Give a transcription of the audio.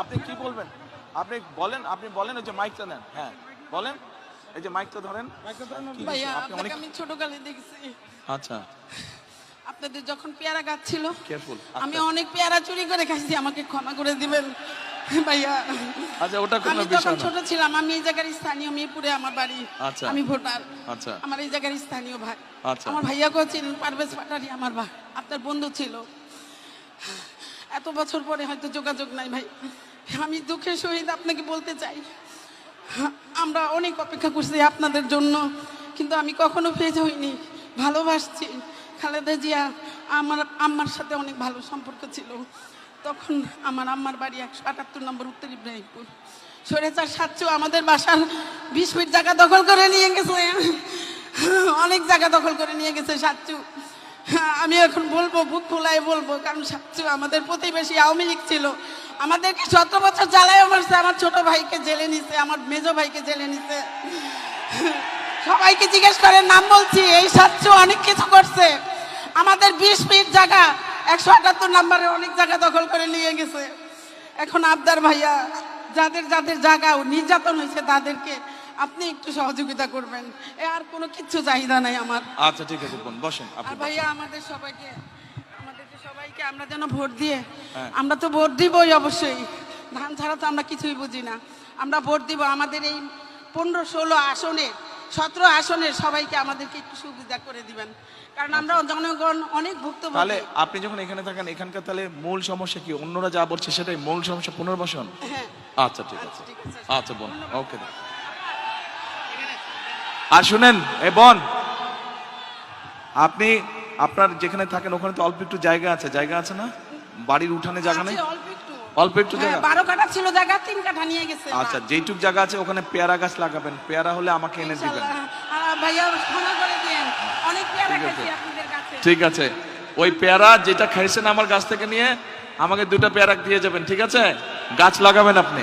আপনি কি বলবেন? আপনি বলেন আপনি বলেন ওই যে মাইকটা নেন। হ্যাঁ বলেন। এই যে মাইকটা ধরেন। কি ভাইয়া আপনি আপনাকে আমি ছোটকালে দেখছি। আচ্ছা। আপনাদের যখন পেয়ারা গাছ ছিল কেয়ারফুল আমি অনেক পেয়ারা চুরি করে খাইছি আমাকে ক্ষমা করে দিবেন ভাইয়া। আচ্ছা ওটা কোনো বিষয় না। ছোট ছিলাম আমি এই জায়গার স্থানীয় মিরপুরে আমার বাড়ি আচ্ছা। আমি ভোটার। আচ্ছা। আমার এই জায়গার স্থানীয় ভাই। আচ্ছা। আমার ভাইয়াকেও চিনেন পারভেজ পাটারি আমার ভাই। আপনার বন্ধু ছিল। এত বছর পরে হয়তো যোগাযোগ নাই ভাই। আমি দুঃখের সহিত আপনাকে বলতে চাই। আমরা অনেক অপেক্ষা করছি আপনাদের জন্য, কিন্তু আমি কখনো ফেজ হইনি। ভালোবাসছি। খালেদা জিয়া আমার আম্মার সাথে অনেক ভালো সম্পর্ক ছিল। তখন আমার আম্মার বাড়ি একশো আটাত্তর নম্বর উত্তর ইব্রাহিমপুর। সরেচার সাতচু আমাদের বাসার বিশ ফিট জায়গা দখল করে নিয়ে গেছে। অনেক জায়গা দখল করে নিয়ে গেছে সাতচু আমি এখন বলব, বুক খোলায় বলব কারণ সাতচু আমাদের প্রতিবেশী আওয়ামী লীগ ছিল। আমাদেরকে সতেরো বছর জ্বালায় মারছে আমার ছোট ভাইকে জেলে নিছে আমার মেজো ভাইকে জেলে নিছে। সবাইকে জিজ্ঞেস করে নাম বলছি এই সাতচু অনেক কিছু করছে। আমাদের বিশ ফিট জায়গা একশো আটাত্তর নাম্বারে অনেক জায়গা দখল করে নিয়ে গেছে। এখন আবদার ভাইয়া যাদের যাদের জায়গা নির্যাতন হয়েছে তাদেরকে আপনি একটু সহযোগিতা করবেন। এ আর কোনো কিছু চাহিদা নাই আমার। আচ্ছা ঠিক আছে বসেন আর ভাইয়া আমাদের সবাইকে সবাইকে আমরা যেন ভোট দিয়ে হ্যাঁ। আমরা তো ভোট দিবই অবশ্যই। ধান ছাড়া তো আমরা কিছুই বুঝি না। আমরা ভোট দিব আমাদের এই পনেরো ষোলো আসনে সতেরো আসনের সবাইকে আমাদেরকে একটু সুবিধা করে দিবেন। কারণ আমরা জনগণ অনেক ভুক্ত তাহলে আপনি যখন এখানে থাকেন এখানকার তাহলে মূল সমস্যা কি? অন্যরা যা বলছে সেটাই মূল সমস্যা পুনর্বাসন? হ্যাঁ। আচ্ছা ঠিক আছে। ঠিক আছে। আচ্ছা। বোন। ওকে। আর শুনেন এ বোন আপনি আপনার যেখানে থাকেন ওখানে তো অল্প একটু জায়গা আছে। জায়গা আছে না? বাড়ির উঠানে জায়গা নেই? অল্প একটু। হ্যাঁ, জায়গা? বারো কাঠা ছিল জায়গা তিন কাঠা নিয়ে গেছে। আচ্ছা যেইটুক জায়গা আছে ওখানে পেয়ারা গাছ লাগাবেন। পেয়ারা হলে আমাকে এনে দিবেন। ভাইয়া ক্ষমা করে দিয়েন। অনেক পেয়ারা ঠিক আছে। খাইছি আপনাদের কাছে। ঠিক আছে। ওই পেয়ারা যেটা খাইছেন আমার গাছ থেকে নিয়ে আমাকে দুটো পেয়ারা দিয়ে যাবেন ঠিক আছে? গাছ লাগাবেন আপনি।